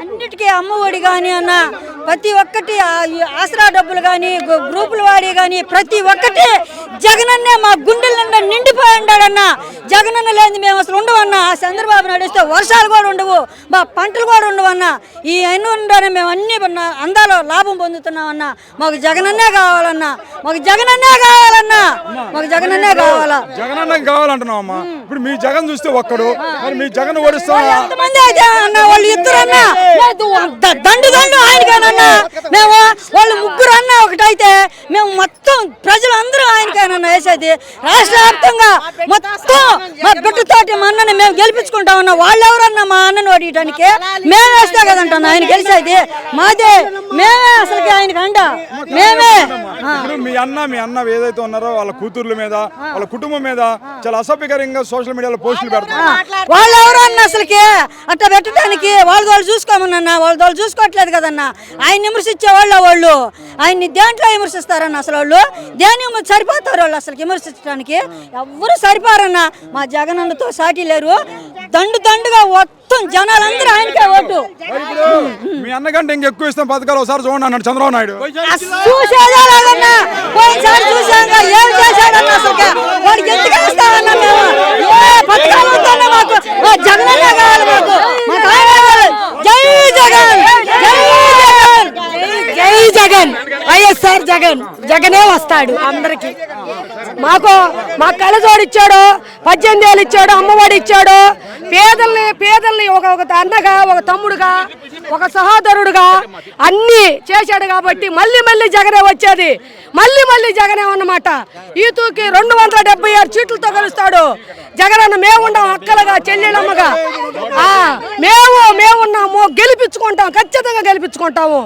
అన్నిటికీ అమ్మఒడి కానీ అన్న ప్రతి ఒక్కటి ఆసరా డబ్బులు కానీ గ్రూపుల వాడి కానీ ప్రతి ఒక్కటి జగనన్నే మా గుండెల నిండా నిండిపోయి ఉన్నాడన్న జగనన్న లేని మేము అసలు ఉండవన్న. ఆ చంద్రబాబు నడిస్తే వర్షాలు కూడా ఉండవు మా పంటలు కూడా ఉండవన్న. ఈ అన్ని ఉండని మేము అన్ని అందాలో లాభం పొందుతున్నామన్న. మాకు జగనన్నే కావాలన్నా. మాకు జగనన్నే కావాలన్నా. మాకు జగనన్నే కావాలా? జగన్ కావాలంటున్నావు అమ్మా ఇప్పుడు మీ జగన్ చూస్తే ఒక్కడు మరి మీ జగన్ ఓడిస్తా వాళ్ళు ఇద్దరు అన్న దండు దండు ఆయనకేనన్నా. మేము వాళ్ళు ముగ్గురు అన్న ఒకటైతే మేము మొత్తం ప్రజలందరూ ఆయనకేనన్నా వేసేది రాష్ట్ర వ్యాప్తంగా మొత్తం మా బిడ్డతోటి మా అన్నని మేము గెలిపించుకుంటా ఉన్నా. వాళ్ళు ఎవరన్నా మా అన్నని ఓడియడానికి మేము వేస్తే కదంటన్నా ఆయన గెలిచేది? మాదే మేమే అసలుకి ఆయనకి అండ. మేమే. మీ అన్న మీ అన్న ఏదైతే ఉన్నారో వాళ్ళ కూతుర్ల మీద వాళ్ళ కుటుంబం మీద చాలా అసభ్యకరంగా సోషల్ మీడియాలో పోస్టులు పెడతారు వాళ్ళు ఎవరు అన్న అసలుకి అట్లా పెట్టడానికి వాళ్ళు వాళ్ళు చూసుకోమన్నా వాళ్ళు వాళ్ళు చూసుకోవట్లేదు కదన్నా. ఆయన విమర్శించే వాళ్ళు వాళ్ళు. ఆయన్ని దేంట్లో విమర్శిస్తారన్న అసలు వాళ్ళు? దేని సరిపోతారు వాళ్ళు అసలు? విమర్శించడానికి ఎవ్వరు సరిపోరన్న మా జగనన్నతో సాటి లేరు. దండు దండుగా మొత్తం జనాలందరూ ఆయనకే ఓటు. మీ అన్నకంటే ఇంకెక్కువ ఇస్తాం పథకాలు ఒకసారి చూడండి అన్నాడు చంద్రబాబు నాయుడు. అసలు చూసేదే లేదన్నా. పోయినసారి చూసాక ఏం చేశాడన్న అసలు వాడికి ఎందుకు వేస్తామన్నా మేము ఏ పథకాలు వద్దన్నా మాకు మా జగనన్న కావాలి మాకు మాకు ఆయన కావాలి జై జగన్ జై జగన్ జై జగన్ వైఎస్ఆర్ జగన్. జగనే వస్తాడు అందరికి. మాకు మా కళ్ళజోడు ఇచ్చాడు పద్దెనిమిది ఏళ్ళు ఇచ్చాడు అమ్మఒడి ఇచ్చాడు. పేదల్ని పేదల్ని ఒక ఒక అన్నగా ఒక తమ్ముడుగా ఒక సహోదరుడుగా అన్ని చేశాడు కాబట్టి మళ్ళీ మళ్ళీ జగనే వచ్చేది. మళ్ళీ మళ్ళీ జగనే అన్నమాట. ఈతూకి రెండు వందల డెబ్బై ఆరు సీట్లతో కలుస్తాడు జగనన్న మేమున్నాం అక్కలుగా చెల్లెలమ్మగా మేము మేమున్నాము గెలిపించుకుంటాం ఖచ్చితంగా గెలిపించుకుంటాము.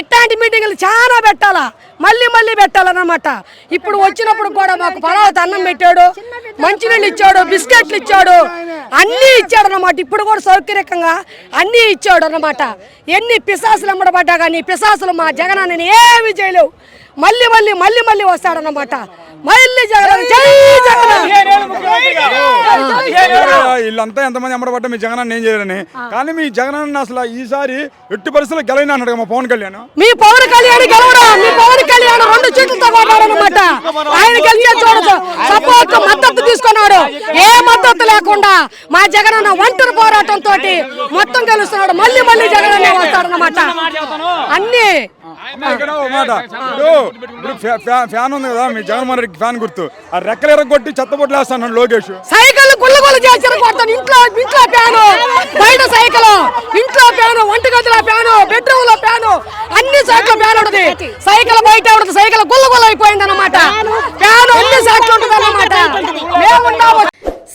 ఇట్లాంటి మీటింగ్లు చాలా పెట్టాలా? మళ్ళీ మళ్ళీ పెట్టాలన్నమాట. ఇప్పుడు వచ్చినప్పుడు కూడా మాకు పలావత అన్నం పెట్టాడు మంచినీళ్ళు ఇచ్చాడు బిస్కెట్లు ఇచ్చాడు అన్నీ ఇచ్చాడు అన్నమాట ఇప్పుడు కూడా సౌకర్యకంగా అన్నీ ఇచ్చాడు అన్నమాట ఎన్ని పిశాసులు అమ్మడబడ్డా కానీ పిశాసులు మా జగనాన్ని ఏమి చేయలేవు. మళ్ళీ మళ్ళీ మళ్ళీ మళ్ళీ వస్తాడన్నమాట. మళ్ళీ జగన్ జై జగన్ వీళ్ళంతా ఎంతమంది అమ్మడబడ్డా మీ జగన్ ఏం చేయరని కానీ మీ జగన్ అసలు ఈసారి ఎట్టి పరిస్థితుల్లో గెలైన అన్నాడు మా పవన్ కళ్యాణ్. మీ పవన్ కళ్యాణ్ గెలవడం మీ పవన్ కళ్యాణ్ రెండు సీట్లతో కొట్టాడనమాట ఆయన గెలిచే చూడదు సపోర్ట్ మద్దతు తీసుకున్నాడు. ఏ మద్దతు లేకుండా మా జగన్ అన్న ఒంటరి పోరాటం తోటి మొత్తం గెలుస్తున్నాడు. మళ్ళీ మళ్ళీ జగన్ అన్న వస్తాడనమాట అన్ని. ఫ్యాన్ ఉంది కదా మీ జగన్మోహన్ రెడ్డి ఫ్యాన్ గుర్తు. ఆ రెక్కలు ఎరగొట్టి చెత్తబొట్లు వేస్తాను లోకేష్. సైకిల్ గుల్ల గుల్ల చేసి ఇంట్లో ఇంట్లో ఫ్యాను. బయట సైకిల్. ఇంట్లో ఫ్యాను. వంటగదిలో ఫ్యాను. బెడ్రూమ్లో ఫ్యాను. అన్ని సైకిల్ ఫ్యాన్ ఉంటది సైకిల్ బయట ఉంటది సైకిల్ గుల్ల గుల్ల అయిపోయింది అనమాట ఫ్యాన్ అన్ని సైకిల్ ఉంటది అనమాట మేమున్నాము